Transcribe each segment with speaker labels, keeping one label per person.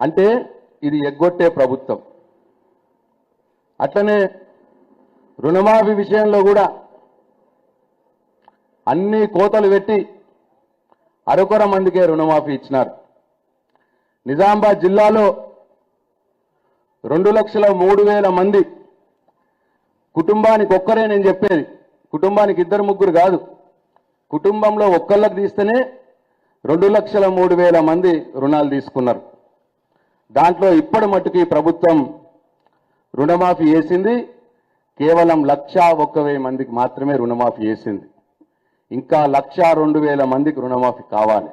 Speaker 1: అంటే ఇది ఎగ్గొట్టే ప్రభుత్వం. అట్లనే రుణమాఫీ విషయంలో కూడా అన్ని కోతలు పెట్టి అరకొర మందికే రుణమాఫీ ఇచ్చినారు. నిజామాబాద్ జిల్లాలో రెండు లక్షల మూడు వేల మంది కుటుంబానికి ఒక్కరే నేను చెప్పేది. కుటుంబానికి ఇద్దరు ముగ్గురు కాదు. కుటుంబంలో ఒక్కళ్ళకి తీస్తేనే రెండు లక్షల మూడు వేల మంది రుణాలు తీసుకున్నారు. దాంట్లో ఇప్పటి మట్టుకు ఈ ప్రభుత్వం రుణమాఫీ చేసింది. కేవలం లక్ష ఒక్క వెయ్యి మందికి మాత్రమే రుణమాఫీ చేసింది. ఇంకా లక్ష రెండు వేల మందికి రుణమాఫీ కావాలి.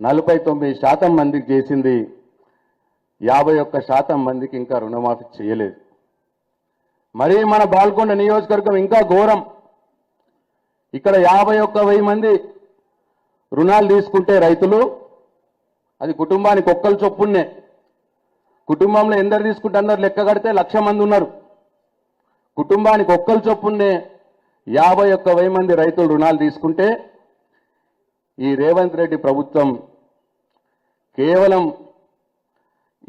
Speaker 1: నలభై తొమ్మిది శాతం మందికి చేసింది. యాభై ఒక్క శాతం మందికి ఇంకా రుణమాఫీ చేయలేదు. మరీ మన బాల్కొండ నియోజకవర్గం ఇంకా ఘోరం. ఇక్కడ యాభై ఒక్క వెయ్యి మంది రుణాలు తీసుకుంటే రైతులు అది కుటుంబానికి ఒక్కరు చొప్పున్నే. కుటుంబంలో ఎందరు తీసుకుంటే అందరు లెక్క కడితే లక్ష మంది ఉన్నారు. కుటుంబానికి ఒక్కరు చొప్పునే యాభై ఒక్క వెయ్యి మంది రైతులు రుణాలు తీసుకుంటే ఈ రేవంత్ రెడ్డి ప్రభుత్వం కేవలం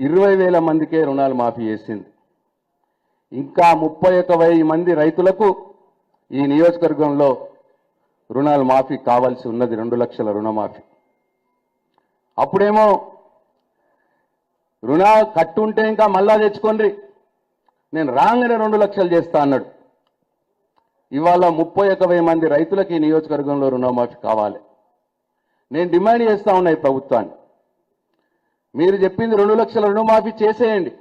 Speaker 1: ఇరవై వేల మందికే రుణాలు మాఫీ చేసింది. ఇంకా ముప్పై ఒక్క వెయ్యి మంది రైతులకు ఈ నియోజకవర్గంలో రుణాలు మాఫీ కావాల్సి ఉన్నది. రెండు లక్షల రుణమాఫీ. అప్పుడేమో రుణ కట్టుంటే ఇంకా మళ్ళా తెచ్చుకోండి. నేను రాగానే రెండు లక్షలు చేస్తా అన్నాడు. ఇవాళ ముప్పై ఒక వెయ్యి మంది రైతులకు ఈ నియోజకవర్గంలో రుణమాఫీ కావాలి. నేను డిమాండ్ చేస్తా ఉన్నా ఈ ప్రభుత్వాన్ని. మీరు చెప్పింది రెండు లక్షల రుణమాఫీ చేసేయండి.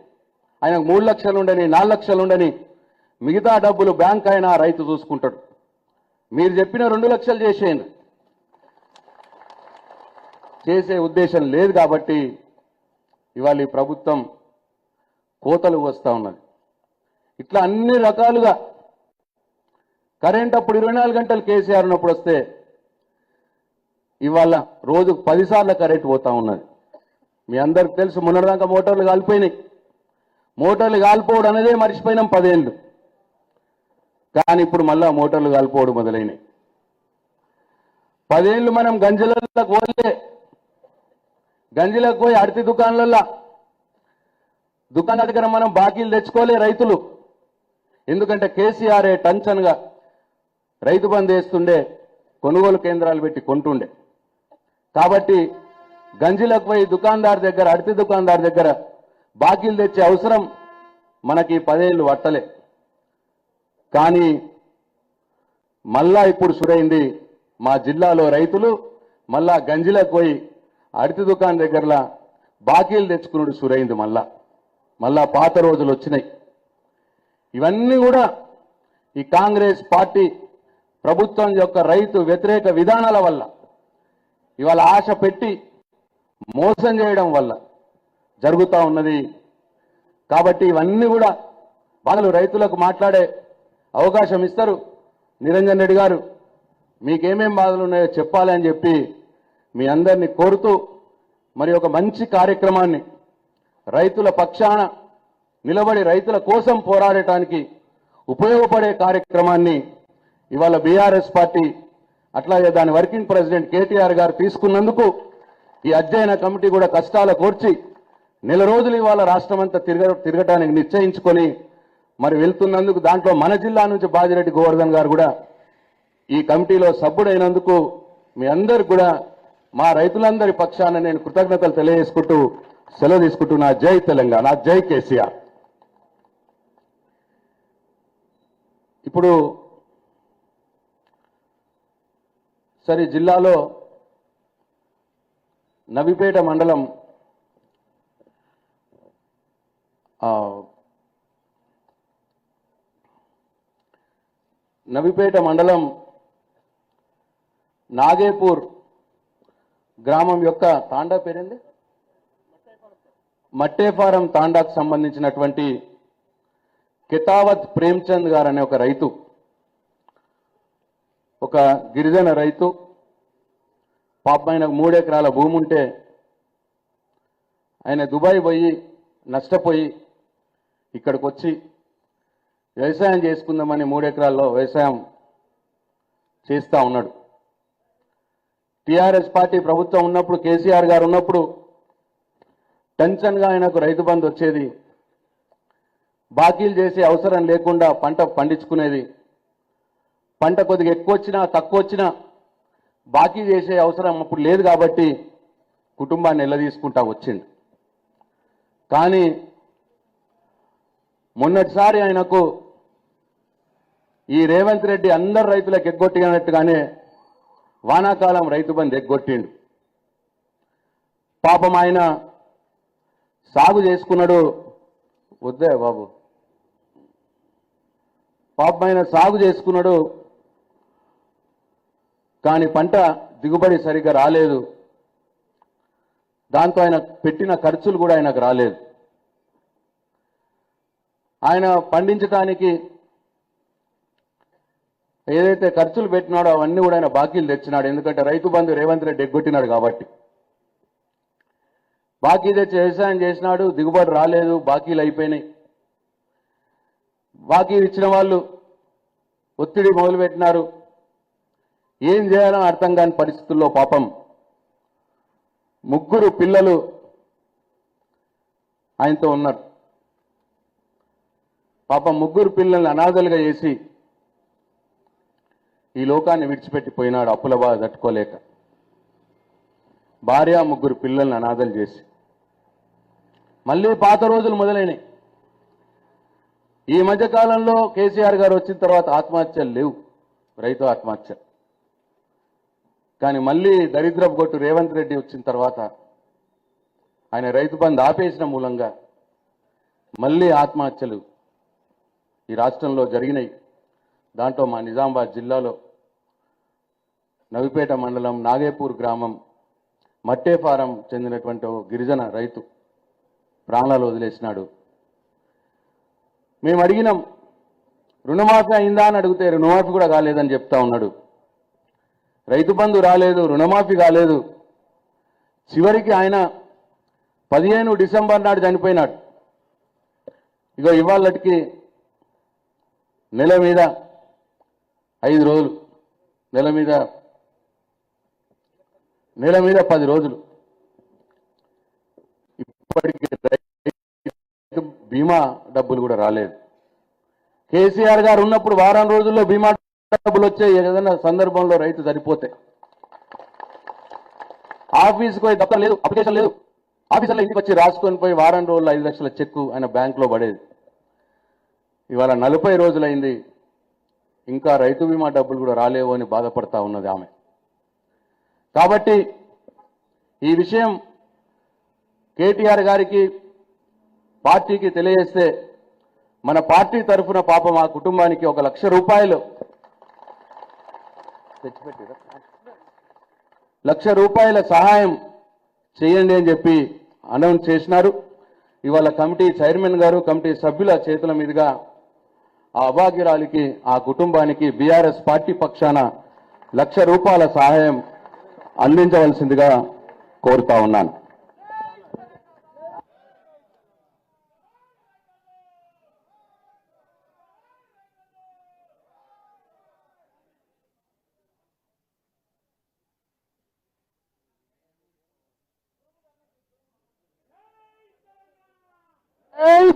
Speaker 1: ఆయనకు మూడు లక్షలు ఉండని నాలుగు లక్షలు ఉండని మిగతా డబ్బులు బ్యాంక్ అయినా రైతు చూసుకుంటాడు. మీరు చెప్పిన రెండు లక్షలు చేసేయండి. చేసే ఉద్దేశం లేదు కాబట్టి ఇవాళ ఈ ప్రభుత్వం కోతలు వస్తూ ఉన్నది. ఇట్లా అన్ని రకాలుగా కరెంట్ అప్పుడు ఇరవై నాలుగు గంటలు కేసీఆర్ ఉన్నప్పుడు వస్తే ఇవాళ రోజుకు పదిసార్లు కరెంట్ పోతా ఉన్నది. మీ అందరికి తెలుసు మొన్నటిదాకా మోటార్లు కాలిపోయినాయి. మోటార్లు కాలిపోవడం అనేదే మర్చిపోయినాం పదేళ్ళు. కానీ ఇప్పుడు మళ్ళా మోటార్లు కాలిపోవడం మొదలైనాయి. పదేళ్ళు మనం గంజలకు పోలే గంజిలకు పోయి అడితి దుకాణాలలో దుకాణాల దగ్గర మనం బాకీలు తెచ్చుకోలే రైతులు. ఎందుకంటే కేసీఆర్ టంచన్గా రైతు బంద్ వేస్తుండే కొనుగోలు కేంద్రాలు పెట్టి కొంటుండే. కాబట్టి గంజిలకు పోయి దుకాణదారు దగ్గర అడితి దుకాణదారు దగ్గర బాకీలు తెచ్చే అవసరం మనకి పదేళ్ళు పట్టలే. కానీ మళ్ళా ఇప్పుడు సురైంది మా జిల్లాలో రైతులు మళ్ళా గంజిలకు పోయి అడితి దుకాణం దగ్గరలా బాకీలు తెచ్చుకున్నాడు సురైంది మళ్ళా. మళ్ళా పాత రోజులు వచ్చినాయి. ఇవన్నీ కూడా ఈ కాంగ్రెస్ పార్టీ ప్రభుత్వం యొక్క రైతు వ్యతిరేక విధానాల వల్ల ఇవాళ ఆశ పెట్టి మోసం చేయడం వల్ల జరుగుతూ ఉన్నది. కాబట్టి ఇవన్నీ కూడా వాళ్ళు రైతులకు మాట్లాడే అవకాశం ఇస్తారు. నిరంజన్ రెడ్డి గారు మీకేమేం బాధలు ఉన్నాయో చెప్పాలి అని చెప్పి మీ అందరినీ కోరుతూ మరి ఒక మంచి కార్యక్రమాన్ని రైతుల పక్షాన నిలబడి రైతుల కోసం పోరాడటానికి ఉపయోగపడే కార్యక్రమాన్ని ఇవాళ బీఆర్ఎస్ పార్టీ అట్లాగే దాని వర్కింగ్ ప్రెసిడెంట్ కేటీఆర్ గారు తీసుకున్నందుకు ఈ అధ్యయన కమిటీ కూడా కష్టాల కోర్చి నెల రోజులు ఇవాళ రాష్ట్రం అంతా తిరగ తిరగటానికి నిశ్చయించుకొని మరి వెళ్తున్నందుకు దాంట్లో మన జిల్లా నుంచి బాజిరెడ్డి గోవర్ధన్ గారు కూడా ఈ కమిటీలో సభ్యుడైనందుకు మీ అందరికి కూడా మా రైతులందరి పక్షాన నేను కృతజ్ఞతలు తెలియజేసుకుంటూ సెలవు తీసుకుంటున్నా. జై తెలంగాణ. జై కేసీఆర్. ఇప్పుడు సరే జిల్లాలో నవిపేట మండలం నవిపేట మండలం నాగేపూర్ గ్రామం యొక్క తాండా పేరేంది? మట్టేఫారం తాండాకు సంబంధించినటువంటి కితావత్ ప్రేమ్చంద్ గారు అనే ఒక రైతు ఒక గిరిజన రైతు పాప ఆయనకు మూడెకరాల భూమి ఉంటే ఆయన దుబాయ్ పోయి నష్టపోయి ఇక్కడికి వచ్చి వ్యవసాయం చేసుకుందామని మూడెకరాల్లో వ్యవసాయం చేస్తూ ఉన్నాడు. టిఆర్ఎస్ పార్టీ ప్రభుత్వం ఉన్నప్పుడు కేసీఆర్ గారు ఉన్నప్పుడు టెన్షన్గా ఆయనకు రైతు బంధు వచ్చేది. బాకీలు చేసే అవసరం లేకుండా పంట పండించుకునేది. పంట కొద్దిగా ఎక్కువ వచ్చినా తక్కువ వచ్చినా బాకీ చేసే అవసరం అప్పుడు లేదు కాబట్టి కుటుంబాన్ని నిలదీసుకుంటా వచ్చిండు. కానీ మొన్నటిసారి ఆయనకు ఈ రేవంత్ రెడ్డి అందరు రైతులకు ఎగ్గొట్టినట్టుగానే వానాకాలం రైతు బంధు ఎగ్గొట్టిండు. పాపం ఆయన సాగు చేసుకున్నాడు. వద్దే బాబు. పాపం ఆయన సాగు చేసుకున్నాడు. కానీ పంట దిగుబడి సరిగ్గా రాలేదు. దాంతో ఆయన పెట్టిన ఖర్చులు కూడా ఆయనకు రాలేదు. ఆయన పండించడానికి ఏదైతే ఖర్చులు పెట్టినాడో అవన్నీ కూడా ఆయన బాకీలు తెచ్చినాడు. ఎందుకంటే రైతు బంధు రేవంత్ రెడ్డి ఎగ్గొట్టినాడు కాబట్టి. బాకీ తెచ్చి వ్యవసాయం చేసినాడు దిగుబడి రాలేదు బాకీలు అయిపోయినాయి. బాకీలు ఇచ్చిన వాళ్ళు ఒత్తిడి మొదలుపెట్టినారు. ఏం చేయాలో అర్థం కాని పరిస్థితుల్లో పాపం ముగ్గురు పిల్లలు ఆయనతో ఉన్నారు. పాపం ముగ్గురు పిల్లల్ని అనాథలుగా చేసి ఈ లోకాన్ని విడిచిపెట్టి పోయినాడు అప్పుల బాధ తట్టుకోలేక. భార్య ముగ్గురు పిల్లల్ని అనాథలు చేసి. మళ్ళీ పాత రోజులు మొదలైనవి ఈ మధ్య కాలంలో కేసీఆర్ గారు వచ్చిన తర్వాత ఆత్మహత్యలు లేవు. రైతు ఆత్మహత్య. కానీ మళ్ళీ దరిద్రపు కొట్టు రేవంత్ రెడ్డి వచ్చిన తర్వాత ఆయన రైతు బంధు ఆపేసిన మూలంగా మళ్ళీ ఆత్మహత్యలు ఈ రాష్ట్రంలో జరిగినాయి. దాంట్లో మా నిజామాబాద్ జిల్లాలో నవిపేట మండలం నాగేపూర్ గ్రామం మట్టేఫారం చెందినటువంటి గిరిజన రైతు ప్రాణాలు వదిలేసినాడు. మేము అడిగినాం రుణమాఫీ అయిందా అని అడిగితే రుణమాఫీ కూడా కాలేదని చెప్తా ఉన్నాడు. రైతు బంధు రాలేదు రుణమాఫీ కాలేదు. చివరికి ఆయన పదిహేను డిసెంబర్ నాడు చనిపోయినాడు. ఇగో ఇవాళటికి నెల మీద ఐదు రోజులు నెల మీద నెల మీద పది రోజులు. ఇప్పటికీ రైతు బీమా డబ్బులు కూడా రాలేదు. కేసీఆర్ గారు ఉన్నప్పుడు వారం రోజుల్లో బీమా డబ్బులు వచ్చే ఏదైనా సందర్భంలో రైతు సరిపోతే. ఆఫీస్కి పోయి దత్తం లేదు అప్లికేషన్ లేదు. ఆఫీసర్లో ఇంటికి వచ్చి రాసుకొని పోయి వారం రోజుల్లో ఐదు లక్షల చెక్కు ఆయన బ్యాంకులో పడేది. ఇవాళ నలభై రోజులైంది. ఇంకా రైతు బీమా డబ్బులు కూడా రాలేవు అని బాధపడతా ఉన్నది ఆమె. కాబట్టి ఈ విషయం కేటీఆర్ గారికి పార్టీకి తెలియజేస్తే మన పార్టీ తరఫున పాపం ఆ కుటుంబానికి ఒక లక్ష రూపాయలు లక్ష రూపాయల సహాయం చేయండి అని చెప్పి అనౌన్స్ చేసినారు. ఇవాళ కమిటీ చైర్మన్ గారు కమిటీ సభ్యుల చేతుల మీదుగా ఆ అభాగ్యురాలికి ఆ కుటుంబానికి బీఆర్ఎస్ పార్టీ పక్షాన లక్ష రూపాయల సహాయం అందించవలసిందిగా కోరుతా ఉన్నాను.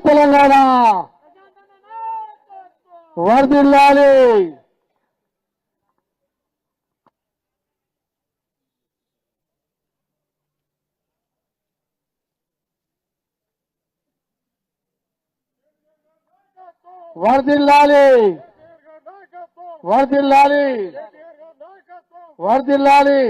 Speaker 2: తెలంగాణ! వర్దిల్లాలి! వర్దిల్లాలి వర్దిల్లాలి వర్దిల్లాలి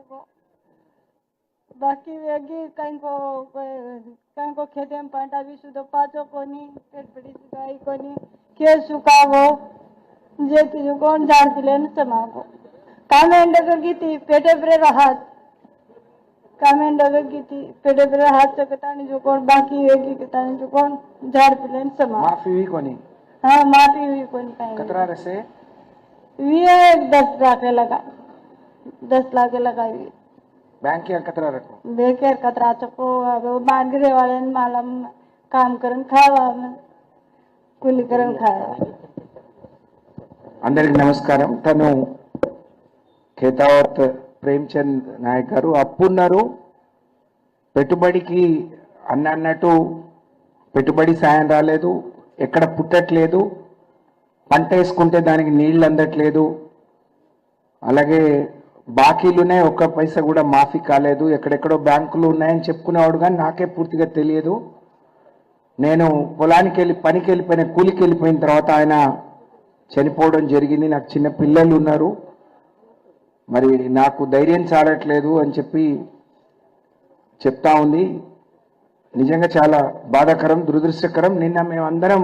Speaker 2: वो।
Speaker 3: बाकी वेगी कंको कंको खेते में पांडा भी सुधो पाचो कोनी पेट बड़ी सुधाई कोनी। के सुकावो जे तुझे कौन जान दिले न समागो कामेंड अगर गीती पेटे पर राहत। कामेंड अगर गीती पेटे पर राहत से कतानी जो कौन बाकी वेगी कतानी जो कौन झाड़ पिले न समागो
Speaker 2: माफ़ी हुई कोनी?
Speaker 3: हाँ माफ़ी हुई कोनी। कहीं
Speaker 4: कतरा रसे?
Speaker 3: वी एक दस राखे लगा। दस लाख लगा हुई
Speaker 4: बैंक या कतरा रखो
Speaker 3: बेकेर कतरा चको अब मागरे वाले मालम काम करन खावा में कुली करन खावा
Speaker 4: అందరికి నమస్కారం తను ఖేతావత్ ప్రేమ్చంద్ నాయక్ గారు అప్పున్నారు పెట్టుబడికి అన్న అన్నట్టు పెట్టుబడి సాయం రాలేదు ఎక్కడ పుట్టట్లేదు పంట వేసుకుంటే దానికి నీళ్ళు అందట్లేదు అలాగే బాకీలు ఉన్నాయి ఒక్క పైసా కూడా మాఫీ కాలేదు ఎక్కడెక్కడో బ్యాంకులు ఉన్నాయని చెప్పుకునేవాడు కానీ నాకే పూర్తిగా తెలియదు. నేను పొలానికి వెళ్ళి పనికి వెళ్ళిపోయిన కూలికి వెళ్ళిపోయిన తర్వాత ఆయన చనిపోవడం జరిగింది. నాకు చిన్న పిల్లలు ఉన్నారు. మరి నాకు ధైర్యం చాలట్లేదు అని చెప్పి చెప్తా ఉంది. నిజంగా చాలా బాధాకరం దురదృష్టకరం. నిన్న మేమందరం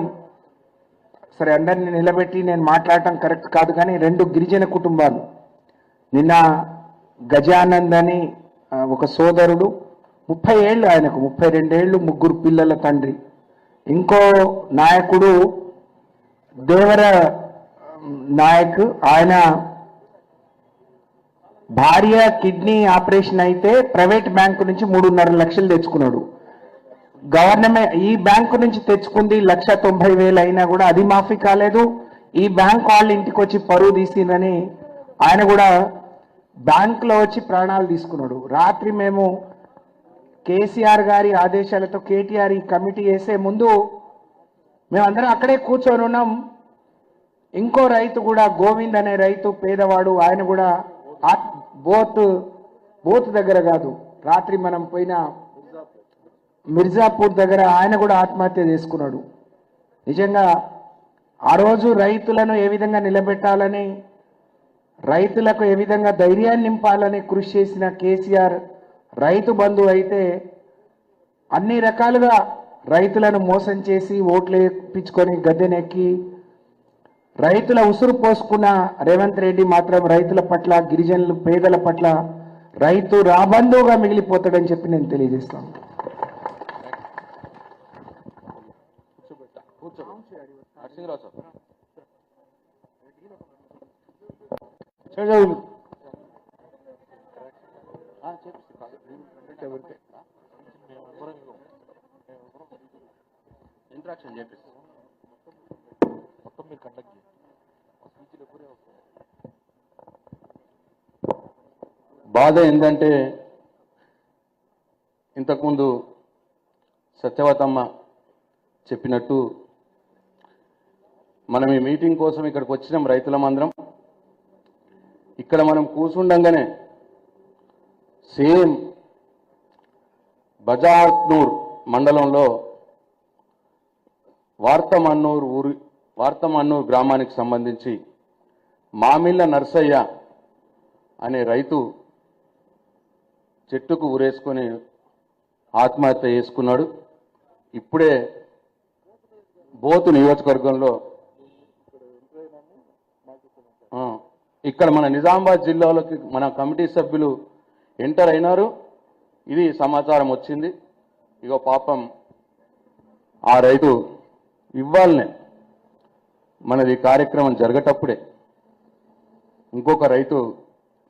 Speaker 4: సరే అందరిని నిలబెట్టి నేను మాట్లాడటం కరెక్ట్ కాదు కానీ రెండు గిరిజన కుటుంబాలు నిన్న గజానంద్ అని ఒక సోదరుడు ముప్పై ఏళ్ళు ఆయనకు ముప్పై రెండేళ్ళు ముగ్గురు పిల్లల తండ్రి. ఇంకో నాయకుడు దేవర నాయక్ ఆయన భార్య కిడ్నీ ఆపరేషన్ అయితే ప్రైవేట్ బ్యాంకు నుంచి మూడున్నర లక్షలు తెచ్చుకున్నాడు. గవర్నమెంట్ ఈ బ్యాంకు నుంచి తెచ్చుకుంది లక్ష తొంభై వేలు అయినా కూడా అది మాఫీ కాలేదు. ఈ బ్యాంక్ వాళ్ళ ఇంటికి వచ్చి పరువు తీసిందని ఆయన కూడా బ్యాంకులో వచ్చి ప్రాణాలు తీసుకున్నాడు. రాత్రి మేము కేసీఆర్ గారి ఆదేశాలతో కేటీఆర్ ఈ కమిటీ వేసే ముందు మేమందరం అక్కడే కూర్చొని ఉన్నాం. ఇంకో రైతు కూడా గోవింద్ అనే రైతు పేదవాడు ఆయన కూడా ఆత్- బోత్ బోత్ దగ్గర కాదు. రాత్రి మనం పోయిన మిర్జాపూర్ దగ్గర ఆయన కూడా ఆత్మహత్య చేసుకున్నాడు. నిజంగా ఆ రోజు రైతులను ఏ విధంగా నిలబెట్టాలని రైతులకు ఏ విధంగా ధైర్యాన్ని నింపాలని కృషి చేసిన కేసీఆర్ రైతు బంధు అయితే అన్ని రకాలుగా రైతులను మోసం చేసి ఓట్లు వేయించుకొని గద్దెనెక్కి రైతుల ఉసురు పోసుకున్న రేవంత్ రెడ్డి మాత్రం రైతుల పట్ల గిరిజనులు పేదల పట్ల రైతు రాబంధువుగా మిగిలిపోతాడని చెప్పి నేను తెలియజేస్తాను
Speaker 1: నరసింహరావు సార్
Speaker 2: చదువులు
Speaker 1: ఇంట్రాక్షన్ చేపిస్తాం బాధ ఏంటంటే ఇంతకుముందు సత్యవతమ్మ చెప్పినట్టు మనం ఈ మీటింగ్ కోసం ఇక్కడికి వచ్చినాం రైతులమందరం ఇక్కడ మనం కూసుండంగానే సేమ్ బజార్నూర్ మండలంలో వార్తమన్నూర్ ఊరి వార్తమన్నూర్ గ్రామానికి సంబంధించి మామిళ్ళ నర్సయ్య అనే రైతు చెట్టుకు ఊరేసుకొని ఆత్మహత్య చేసుకున్నాడు. ఇప్పుడే బోతు నియోజకవర్గంలో ఆ, ఇక్కడ మన నిజామాబాద్ జిల్లాలోకి మన కమిటీ సభ్యులు ఎంటర్ అయినారు. ఇది సమాచారం వచ్చింది. ఇగో పాపం ఆ రైతు ఇవ్వాలనే మనది కార్యక్రమం జరగటప్పుడే ఇంకొక రైతు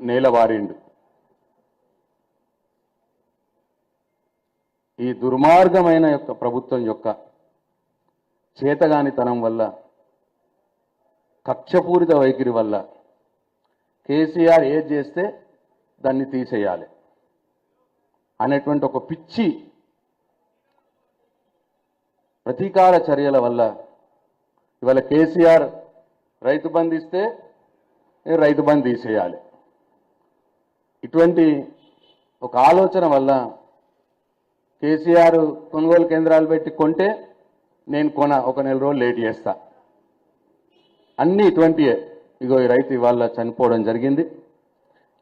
Speaker 1: నేల వారిండు. ఈ దుర్మార్గమైన యొక్క ప్రభుత్వం యొక్క చేతగానితనం వల్ల కక్షపూరిత వైఖరి వల్ల కేసీఆర్ ఏది చేస్తే దాన్ని తీసేయాలి అనేటువంటి ఒక పిచ్చి ప్రతీకార చర్యల వల్ల ఇవాళ కేసీఆర్ రైతు బంద్ ఇస్తే రైతు బంధు తీసేయాలి. ఇటువంటి ఒక ఆలోచన వల్ల కేసీఆర్ కొనుగోలు కేంద్రాలు పెట్టి కొంటే నేను కొన ఒక నెల రోజులు లేట్ చేస్తా. అన్నీ ఇటువంటియే. ఇగో ఈ రైతు ఇవాళ చనిపోవడం జరిగింది.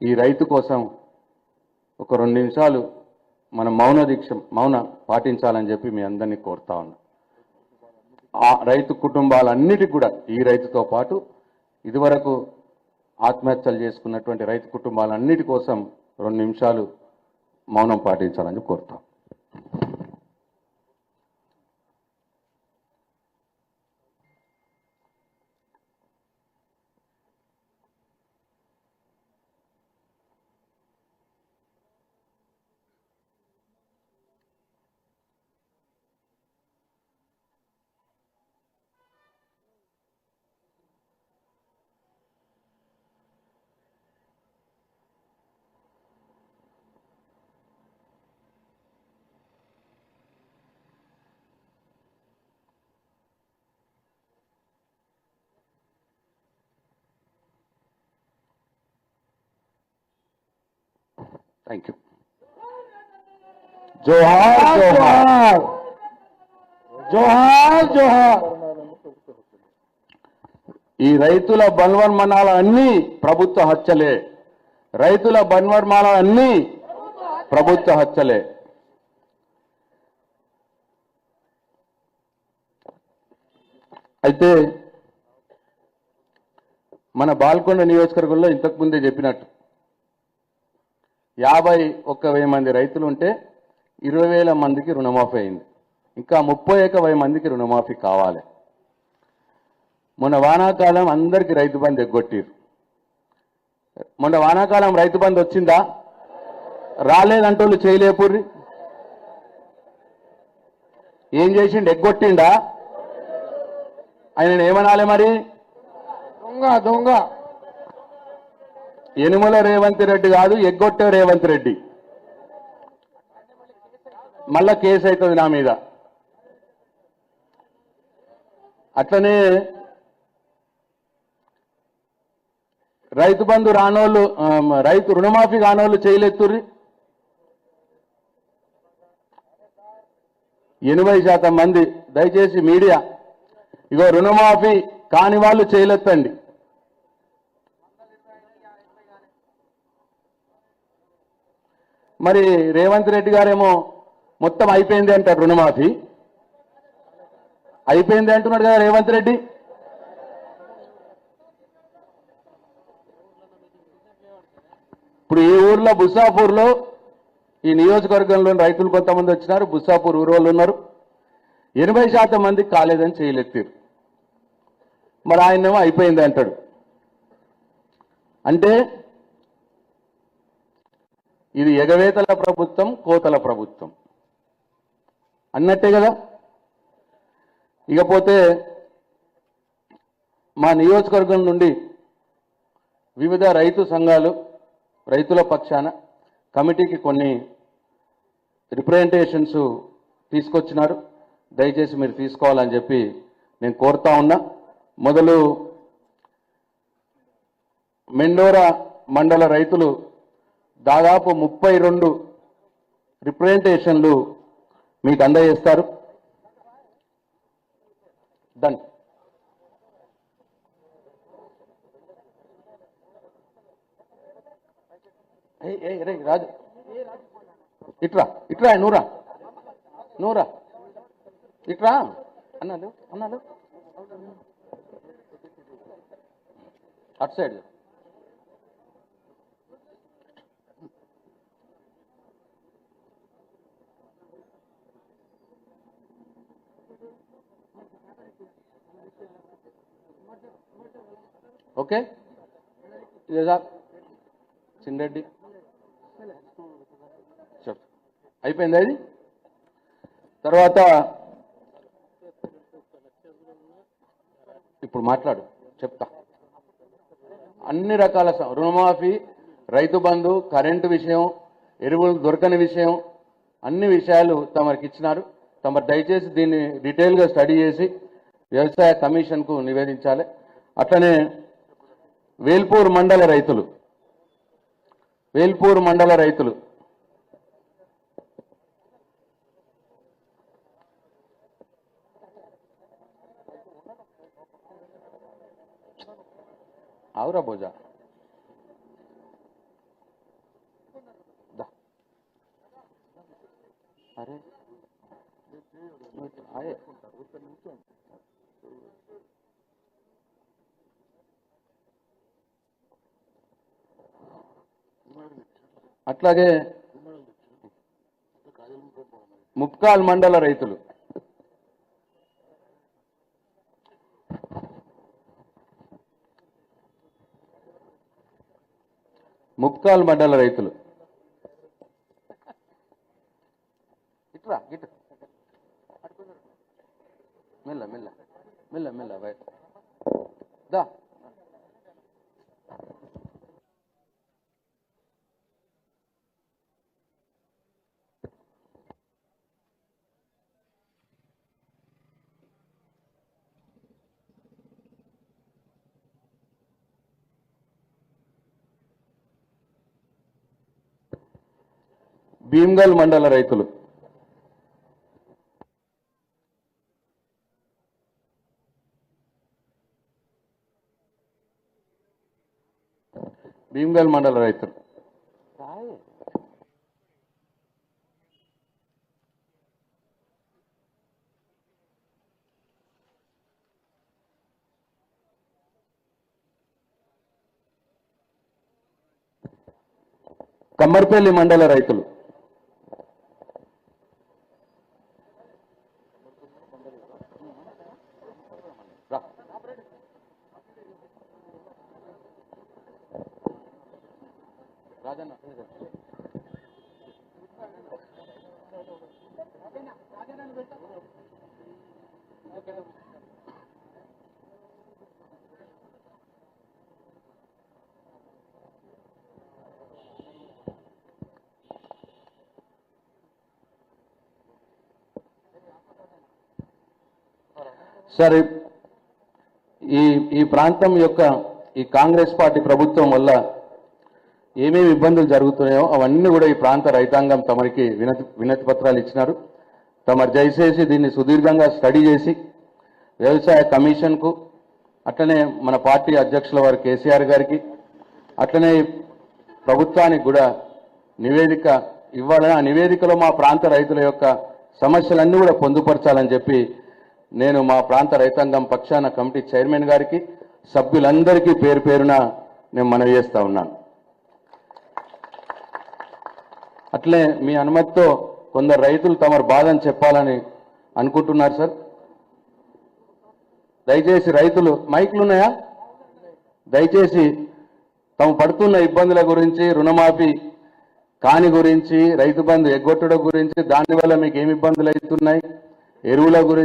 Speaker 1: ఈ రైతు కోసం ఒక రెండు నిమిషాలు మన మౌన దీక్ష మౌన పాటించాలని చెప్పి మీ అందరినీ కోరుతా ఉన్నా. ఆ రైతు కుటుంబాలన్నిటికి కూడా ఈ రైతుతో పాటు ఇదివరకు ఆత్మహత్యలు చేసుకున్నటువంటి రైతు కుటుంబాలన్నిటి కోసం రెండు నిమిషాలు మౌనం పాటించాలని కోరుతాం థ్యాంక్ యూ జోహార్ జోహార్
Speaker 2: జోహార్ జోహార్
Speaker 1: ఈ రైతుల బన్వర్మణాల అన్ని ప్రభుత్వ హత్యలే. రైతుల బన్వర్మాల అన్ని ప్రభుత్వ హత్యలే. అయితే మన బాల్కొండ నియోజకవర్గంలో ఇంతకు ముందే చెప్పినట్టు యాభై ఒక్క వెయ్యి మంది రైతులు ఉంటే ఇరవై వేల మందికి రుణమాఫీ అయింది. ఇంకా ముప్పై ఒక వెయ్యి మందికి రుణమాఫీ కావాలి. మొన్న వానాకాలం అందరికీ రైతు బంధు ఎగ్గొట్టిరు. మొన్న వానాకాలం రైతు బంధు వచ్చిందా? రాలేదంటోళ్ళు చేయలేపుర్రి. ఏం చేసిండు? ఎగ్గొట్టిండా? ఆయన ఏమనాలి మరి?
Speaker 2: దొంగ దొంగ.
Speaker 1: యనుమల రేవంత్ రెడ్డి కాదు ఎగ్గొట్టే రేవంత్ రెడ్డి. మళ్ళా కేసు అవుతుంది నా మీద. అట్లనే రైతు బంధు రానోళ్ళు రైతు రుణమాఫీ కానోళ్ళు చేయలెత్తుర్రి. ఎనభై శాతం మంది దయచేసి మీడియా. ఇగో రుణమాఫీ కాని వాళ్ళు చేయలెత్తండి. మరి రేవంత్ రెడ్డి గారేమో మొత్తం అయిపోయింది అంటారు రుణమాఫీ. అయిపోయింది అంటున్నాడు కదా రేవంత్ రెడ్డి? ఇప్పుడు ఈ ఊర్లో బుస్సాపూర్లో ఈ నియోజకవర్గంలోని రైతులు కొంతమంది వచ్చినారు బుస్సాపూర్ ఊరు వాళ్ళు ఉన్నారు. ఎనభై శాతం మందికి కాలేదని చేయలేరు మరి ఆయనేమో అయిపోయింది అంటాడు. అంటే ఇది ఎగవేతల ప్రభుత్వం కోతల ప్రభుత్వం. అన్నట్టే కదా? ఇకపోతే మా నియోజకవర్గం నుండి వివిధ రైతు సంఘాలు రైతుల పక్షాన కమిటీకి కొన్ని రిప్రజెంటేషన్స్ తీసుకొచ్చినారు. దయచేసి మీరు తీసుకోవాలని చెప్పి నేను కోరుతా ఉన్నా. మొదలు మెండోరా మండల రైతులు దాదాపు ముప్పై రెండు రిప్రజెంటేషన్లు మీకు అందజేస్తారు. డన్ ఏయ్, రాజు. ఇట్రా ఇట్రా నూరా. నూరా. ఇట్రా. అన్నాడు అన్నాడు. అటు సైడ్. ఓకే? లేదా చిన్నరెడ్డి చెప్పు అయిపోయింది అది తర్వాత ఇప్పుడు మాట్లాడు. చెప్తా. అన్ని రకాల రుణమాఫీ రైతు బంధు కరెంటు విషయం ఎరువులు దొరకని విషయం అన్ని విషయాలు తమరికి ఇచ్చినారు తమరు దయచేసి దీన్ని డీటెయిల్గా స్టడీ చేసి వ్యవసాయ కమిషన్కు నివేదించాలి. అట్లనే వేల్పూర్ మండల రైతులు. వేల్పూర్ మండల రైతులు. ఆవురా భోజా. అరే. అట్లాగే ముప్కాల్ మండల రైతులు. ముప్కాల్ మండల రైతులు. ఇట్రా ఇట్. మెల్ల మెల్ల మెల్ల మెల్ల బయట దా. భీమ్గల్ మండల రైతులు. భీమ్గల్ మండల రైతులు. కమ్మర్పల్లి మండల రైతులు. సరే ఈ ఈ ప్రాంతం యొక్క ఈ కాంగ్రెస్ పార్టీ ప్రభుత్వం వల్ల ఏమేమి ఇబ్బందులు జరుగుతున్నాయో అవన్నీ కూడా ఈ ప్రాంత రైతాంగం తమరికి వినతి వినతి పత్రాలు ఇచ్చినారు. తమరు దయచేసి దీన్ని సుదీర్ఘంగా స్టడీ చేసి వ్యవసాయ కమిషన్కు అట్లనే మన పార్టీ అధ్యక్షుల వారు కేసీఆర్ గారికి అట్లనే ప్రభుత్వానికి కూడా నివేదిక ఇవ్వాలని ఆ నివేదికలో మా ప్రాంత రైతుల యొక్క సమస్యలన్నీ కూడా పొందుపరచాలని చెప్పి నేను మా ప్రాంత రైతాంగం పక్షాన కమిటీ చైర్మన్ గారికి సభ్యులందరికీ పేరు పేరున నేను మనవి చేస్తా ఉన్నాను. అట్లే మీ అనుమతితో కొందరు రైతులు తమరు బాధని చెప్పాలని అనుకుంటున్నారు సార్. దయచేసి రైతులు మైకులు ఉన్నాయా? దయచేసి తాము పడుతున్న ఇబ్బందుల గురించి రుణమాఫీ కాని గురించి రైతు బంధు ఎగ్గొట్టడం గురించి దానివల్ల మీకు ఏమి ఇబ్బందులు అవుతున్నాయి ఎరువుల గురించి